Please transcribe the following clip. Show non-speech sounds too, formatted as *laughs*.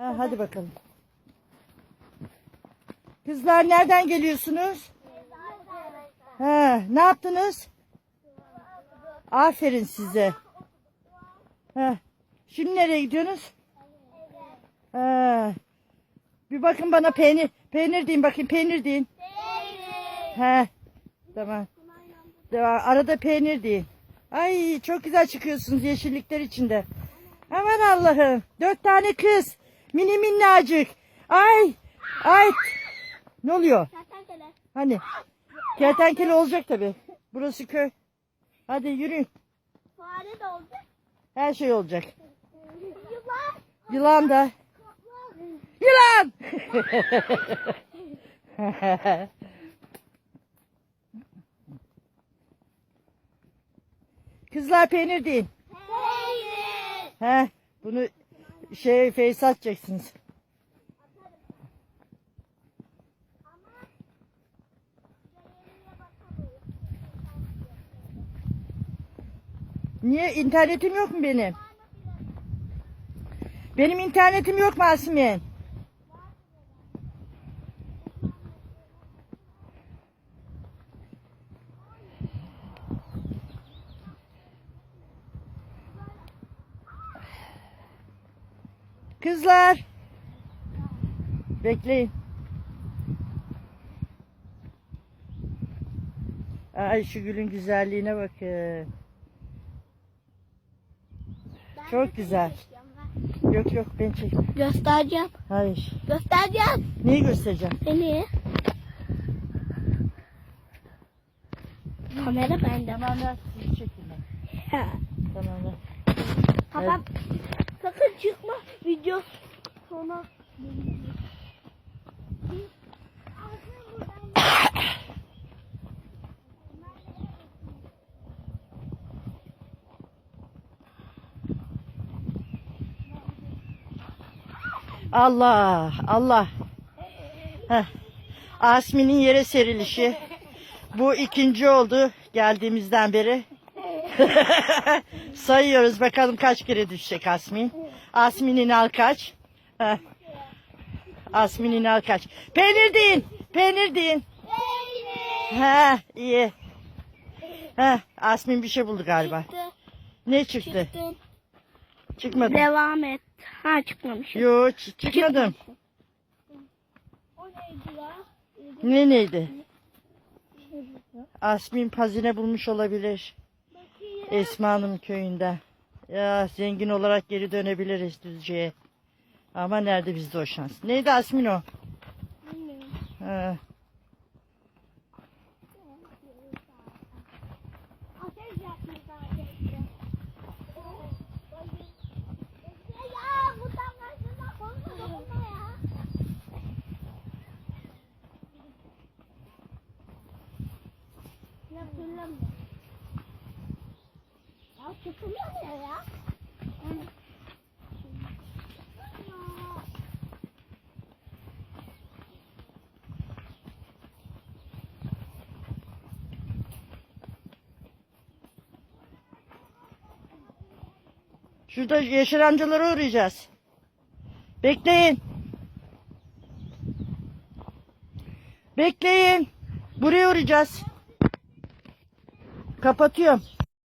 Ha, hadi bakalım. Kızlar nereden geliyorsunuz? Ha, ne yaptınız? Aferin size. Ha, şimdi nereye gidiyorsunuz? Ha, bir bakın bana peynir. Peynir deyin bakayım peynir deyin. He. Tamam. Devam. Arada peynir deyin. Ay çok güzel çıkıyorsunuz yeşillikler içinde. Aman Allah'ım. Dört tane kız. Mini minnacık. Ay. Ay. Ne oluyor? Kertenkele. Hani? Kertenkele olacak tabi. Burası köy. Hadi yürüyün. Fare de olacak. Her şey olacak. Yılan. Yılan da. Yılan! *laughs* Kızlar peynir deyin. Peynir. He, bunu şey face atacaksınız. Niye internetim yok mu benim? Benim internetim yok mu Asmin? Kızlar. Bekleyin. Ay şu gülün güzelliğine bakın. Çok güzel. Yok yok ben çek. Göstereceğim. Hayır. Göstereceğim. Neyi göstereceğim? Seni. Kamera bende. Tamam ver. çekin ben. Tamam ver. Kapat. Sakın çıkma. Video sonra. Allah Allah. Heh. Asmin'in yere serilişi. Bu ikinci oldu geldiğimizden beri. *laughs* Sayıyoruz bakalım kaç kere düşecek Asmin. Asmin İnal kaç? Heh. Asmin İnal kaç? Peynir deyin. Peynir deyin. Peynir. He iyi. He Asmin bir şey buldu galiba. Çıktı. Ne çıktı? Çıktı. Çıkmadı. Devam et. Ha çıkmamış. Yo ç- çıkmadım. O neydi ya? Ne neydi? Asmin pazine bulmuş olabilir. Esma Hanım köyünde. Ya zengin olarak geri dönebiliriz Düzce'ye. Ama nerede bizde o şans? Neydi Asmin o? Bilmiyorum. Ha, Şurada Yaşar amcalara uğrayacağız. Bekleyin. Bekleyin. Buraya uğrayacağız. Kapatıyorum.